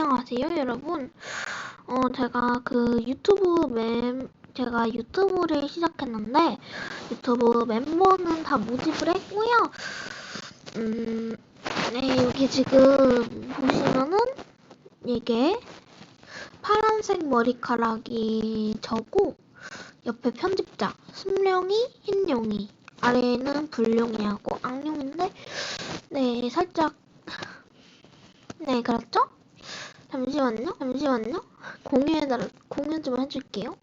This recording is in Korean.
안녕하세요, 여러분. 어, 제가 그 유튜브 멤, 제가 유튜브를 시작했는데, 유튜브 멤버는 다 모집을 했고요. 음, 네, 여기 지금 보시면은, 이게 파란색 머리카락이 저고, 옆에 편집자, 순룡이, 흰룡이, 아래에는 불룡이하고 악룡인데, 네, 살짝, 네, 그렇죠? 잠시만요, 잠시만요. 공유해달, 공유 좀 해줄게요.